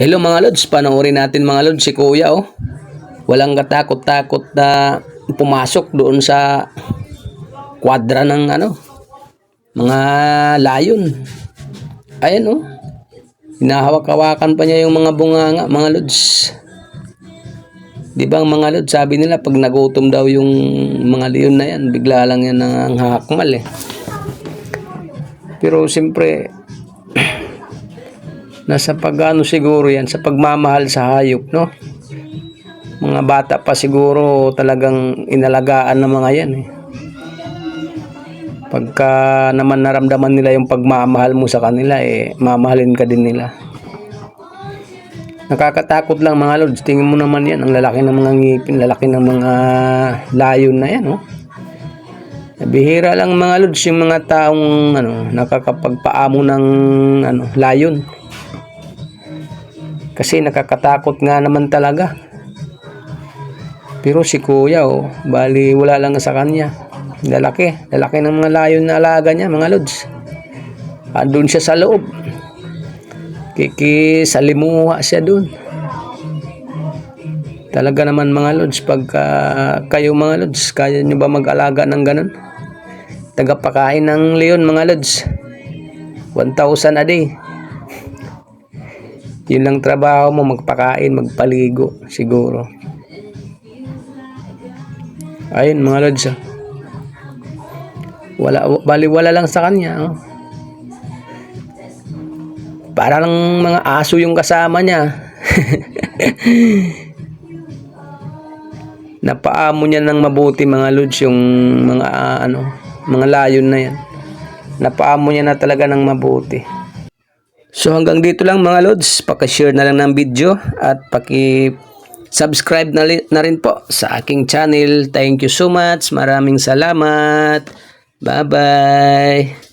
Hello mga lods, panoorin natin mga lods si kuya oh. Walang katakot-takot na pumasok doon sa kwadra ng ano, mga layon. Ayan oh. Hinahawak-hawakan pa niya yung mga bunganga, mga lods. Di ba mga lods, sabi nila pag nagutom daw yung mga leon na yan, bigla lang yan ang hakmal eh. Pero siyempre, nasa pagano siguro yan, sa pagmamahal sa hayop, no? Mga bata pa siguro talagang inalagaan ng mga yan eh. Pagka naman naramdaman nila yung pagmamahal mo sa kanila, eh, mamahalin ka din nila. Nakakatakot lang mga lods. Tingin mo naman yan. Ang lalaki ng mga ngipin, lalaki ng mga layon na yan. Oh. Bihira lang mga lods yung mga taong ano, nakakapagpaamo ng ano, layon. Kasi nakakatakot nga naman talaga. Pero si kuya, oh, bali wala lang sa kanya. Lalaki, lalaki ng mga layon na alaga niya, mga lods. Andun siya sa loob. Kikisalimuha siya dun. Talaga naman mga lods, pagka kayo mga lods, kaya nyo ba mag-alaga ng ganun? Tagapakain ng leon mga lods. 1,000 a day. Yun lang trabaho mo, magpakain, magpaligo, siguro. Ayun mga lods. ah. Wala, bali wala lang sa kanya. Oh. Para lang mga aso yung kasama niya. Napaamo niya ng mabuti mga lods yung mga ah, ano, mga layon na yan. Napaamo niya na talaga ng mabuti. So hanggang dito lang mga lods, paki-share na lang ng video at paki subscribe na, na rin po sa aking channel. Thank you so much. Maraming salamat. Bye-bye.